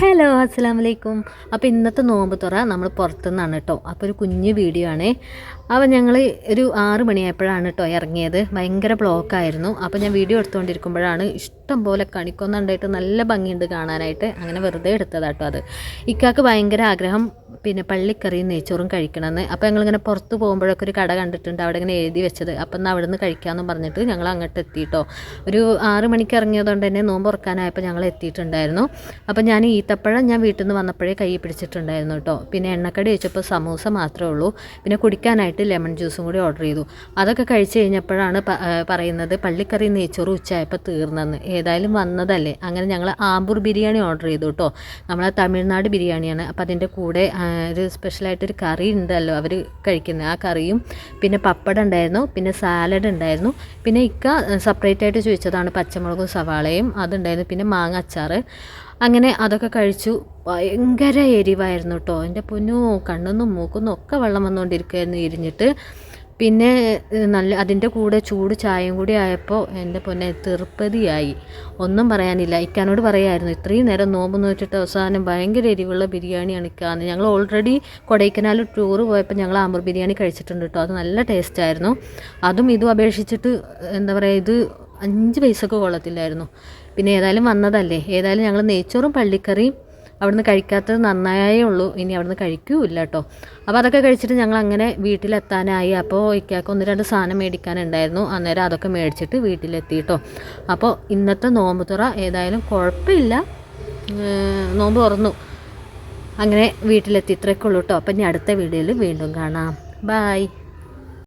Hello അസ്സാം വലൈക്കും അപ്പോൾ ഇന്നത്തെ നോമ്പ് തുറ നമ്മൾ പുറത്തുനിന്നാണ് കേട്ടോ. അപ്പോൾ ഒരു കുഞ്ഞ് വീഡിയോ ആണ്. അപ്പോൾ ഞങ്ങൾ ഒരു ആറ് മണിയായപ്പോഴാണ് കേട്ടോ ഇറങ്ങിയത്. ഭയങ്കര ബ്ലോക്കായിരുന്നു അപ്പോൾ ഞാൻ വീഡിയോ എടുത്തുകൊണ്ടിരിക്കുമ്പോഴാണ് ഇഷ്ടം പോലെ കണിക്കൊന്നുണ്ടായിട്ട് നല്ല ഭംഗിയുണ്ട് കാണാനായിട്ട്. അങ്ങനെ വെറുതെ എടുത്തതാട്ടോ അത്. ഇക്കാക്ക് ഭയങ്കര ആഗ്രഹം പിന്നെ പള്ളിക്കറിയും നെയ്ച്ചോറും കഴിക്കണമെന്ന്. അപ്പോൾ ഞങ്ങളിങ്ങനെ പുറത്ത് പോകുമ്പോഴൊക്കെ ഒരു കട കണ്ടിട്ടുണ്ട്. അവിടെ ഇങ്ങനെ എഴുതി വെച്ചത്. അപ്പം എന്നാൽ അവിടെ നിന്ന് കഴിക്കാമെന്ന് പറഞ്ഞിട്ട് ഞങ്ങൾ അങ്ങോട്ട് എത്തിയിട്ടോ. ഒരു ആറ് മണിക്ക് ഇറങ്ങിയതുകൊണ്ട് തന്നെ നോമ്പ് ഉറക്കാനായപ്പോൾ ഞങ്ങൾ എത്തിയിട്ടുണ്ടായിരുന്നു. അപ്പോൾ ഞാൻ ഈത്തപ്പഴം ഞാൻ വീട്ടിൽ നിന്ന് വന്നപ്പോഴേ കൈ പിടിച്ചിട്ടുണ്ടായിരുന്നു കേട്ടോ. പിന്നെ എണ്ണക്കടി വെച്ചപ്പോൾ സമൂസ മാത്രമേ ഉള്ളൂ. പിന്നെ കുടിക്കാനായിട്ട് ലെമൺ ജ്യൂസും കൂടി ഓർഡർ ചെയ്തു. അതൊക്കെ കഴിച്ച് കഴിഞ്ഞപ്പോഴാണ് പറയുന്നത് പള്ളിക്കറി നെയ്ച്ചോറ് ഉച്ചയായപ്പോൾ തീർന്നെന്ന്. ഏതായാലും വന്നതല്ലേ. അങ്ങനെ ഞങ്ങൾ ആമ്പൂർ ബിരിയാണി ഓർഡർ ചെയ്തു കേട്ടോ. നമ്മളെ തമിഴ്നാട് ബിരിയാണിയാണ്. അപ്പോൾ അതിന്റെ കൂടെ ഒരു സ്പെഷ്യലായിട്ടൊരു കറി ഉണ്ടല്ലോ അവർ കഴിക്കുന്നത് ആ കറിയും പിന്നെ പപ്പടം ഉണ്ടായിരുന്നു പിന്നെ സാലഡ് ഉണ്ടായിരുന്നു പിന്നെ ഇക്ക സെപ്പറേറ്റ് ആയിട്ട് ചോദിച്ചതാണ് പച്ചമുളകും സവാളയും അതുണ്ടായിരുന്നു പിന്നെ മാങ്ങ അച്ചാർ അങ്ങനെ അതൊക്കെ കഴിച്ചു. ഭയങ്കര എരിവായിരുന്നു കേട്ടോ എന്റെ പൊന്നു കണ്ണൊന്നും മൂക്കൊന്നും ഒക്കെ വെള്ളം വന്നുകൊണ്ടിരിക്കുകയായിരുന്നു എരിഞ്ഞിട്ട് പിന്നെ നല്ല അതിന്റെ കൂടെ ചൂട് ചായയും കൂടി ആയപ്പോൾ എന്റെ പൊന്നെ തീർപ്പതിയായി. ഒന്നും പറയാനില്ല. ഇക്കാനോട് പറയായിരുന്നു ഇത്രയും നേരം നോമ്പ് വെച്ചിട്ട് അവസാനം ഭയങ്കര എരിവുള്ള ബിരിയാണിയാണ് ഇക്കാന്ന്. ഞങ്ങൾ ഓൾറെഡി കൊടൈക്കനാൽ ടൂർ പോയപ്പോൾ ഞങ്ങൾ അമർ ബിരിയാണി കഴിച്ചിട്ടുണ്ട് കേട്ടോ അത് നല്ല ടേസ്റ്റായിരുന്നു. അതും ഇതും അപേക്ഷിച്ചിട്ട് എന്താ പറയുക ഇത് അഞ്ച് പൈസക്ക് കൊള്ളത്തില്ലായിരുന്നു. പിന്നെ ഏതായാലും വന്നതല്ലേ. ഏതായാലും ഞങ്ങൾ നെയ്ച്ചോറും പള്ളിക്കറിയും അവിടുന്ന് കഴിക്കാത്തത് നന്നായേ ഉള്ളൂ. ഇനി അവിടുന്ന് കഴിക്കൂല്ല കേട്ടോ അപ്പോൾ അതൊക്കെ കഴിച്ചിട്ട് ഞങ്ങൾ അങ്ങനെ വീട്ടിലെത്താനായി. അപ്പോൾ ഇക്കാക്ക് ഒന്ന് രണ്ട് സാധനം മേടിക്കാനുണ്ടായിരുന്നു. അന്നേരം അതൊക്കെ മേടിച്ചിട്ട് വീട്ടിലെത്തി കേട്ടോ അപ്പോൾ ഇന്നത്തെ നോമ്പ് തുറ ഏതായാലും കുഴപ്പമില്ല. നോമ്പ് തുറന്നു. അങ്ങനെ വീട്ടിലെത്തി. ഇത്രയൊക്കെ ഉള്ളൂ കേട്ടോ അപ്പം ഇനി അടുത്ത വീഡിയോയിൽ വീണ്ടും കാണാം. ബായ്